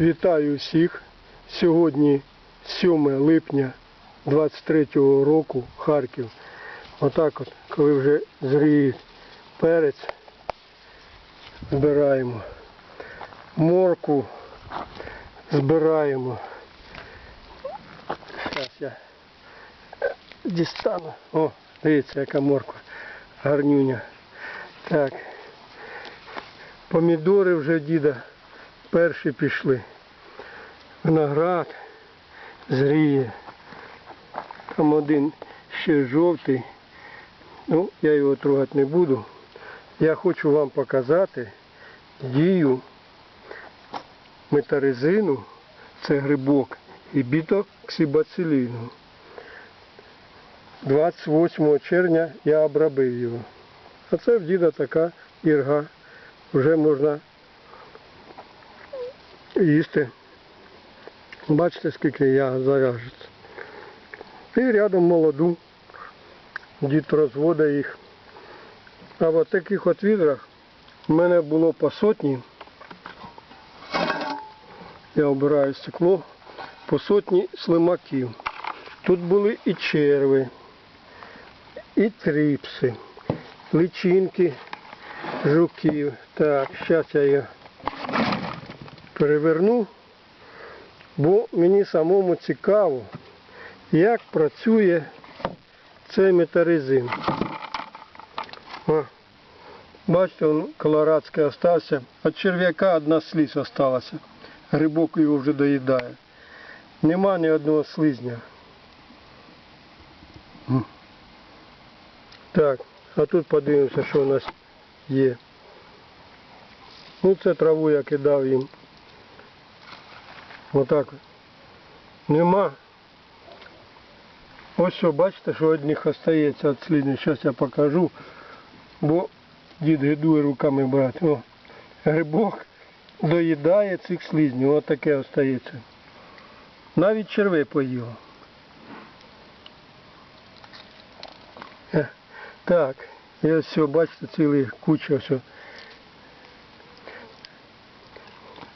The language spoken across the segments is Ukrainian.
Вітаю всіх. Сьогодні 7 липня 23 року Харків. Отак от, коли вже зріє перець, збираємо. Морку збираємо. Зараз я дістану. О, дивіться, яка морква. Гарнюня. Так. Помідори вже діда перші пішли. Виноград зріє. Там один ще жовтий. Ну, я його трогати не буду. Я хочу вам показати дію метарезину, це грибок, і бітоксибациліну. 28 червня я обробив його. А це в діда така ірга. Вже можна їсти. Бачите, скільки я зав'яжеться. І рядом молоду. Дід розводить їх. А в таких от відрах в мене було по сотні. Я обираю стекло по сотні слимаків. Тут були і черви, і тріпси, личинки жуків. Так, зараз я її переверну, бо мені самому цікаво, як працює цей метарезин. Бачите, він колорадський остався. От черв'яка одна слизь осталася. Грибок його вже доїдає. Нема ні одного слизня. Так, а тут подивимося, що у нас є. Ну це траву я кидав їм. Отак. от. Нема. Ось що, бачите, що одних остається від слідних. Зараз я покажу. Бо дід гидує руками брати. О, грибок доїдає цих слизнів. Ось таке остається. Навіть черве поїло. Е, Так, і ось все, бачите, цілий куча все.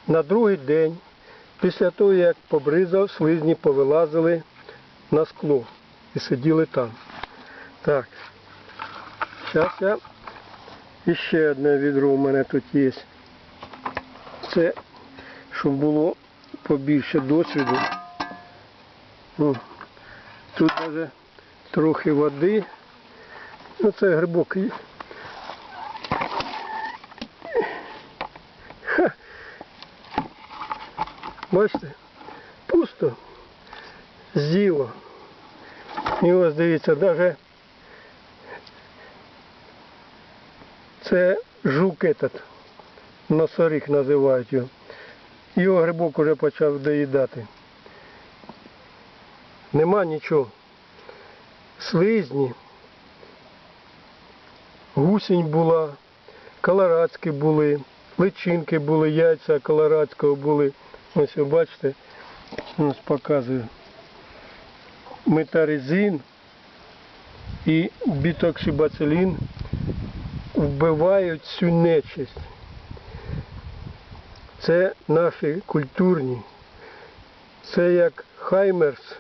На другий день, після того, як побризав, слизні повилазили на скло і сиділи там. Так. Зараз я іще одне відро у мене тут є. Це, щоб було побільше досвіду. Тут навіть трохи води. Ну це грибок. Бачите? Пусто. Зіло. І ось дивіться, навіть це жук этот, носоріг називають його. Його грибок уже почав доїдати. Нема нічого. Слизні. Гусінь була, колорадські були, личинки були, яйця колорадського були. Ось ви бачите, ось показую. Метарезин і бітоксибацилін вбивають всю нечисть. Це наші культурні. Це як Хаймерс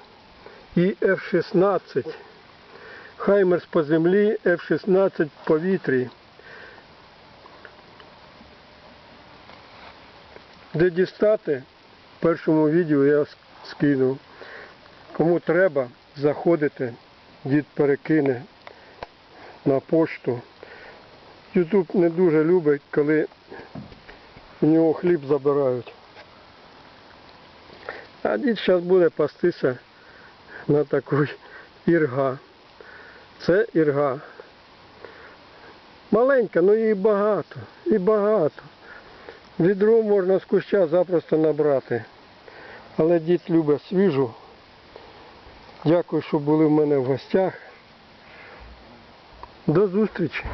і F-16. Хаймерс по землі, F-16 в повітрі. Де дістати, першому відео я скинув. Кому треба, заходите, дід перекине на пошту. Ютуб не дуже любить, коли у нього хліб забирають. А дід зараз буде пастися на таку ірга. Це ірга. Маленька, але її багато. І багато. Відро можна з куща запросто набрати. Але дід любить свіжу. Дякую, що були в мене в гостях. До зустрічі.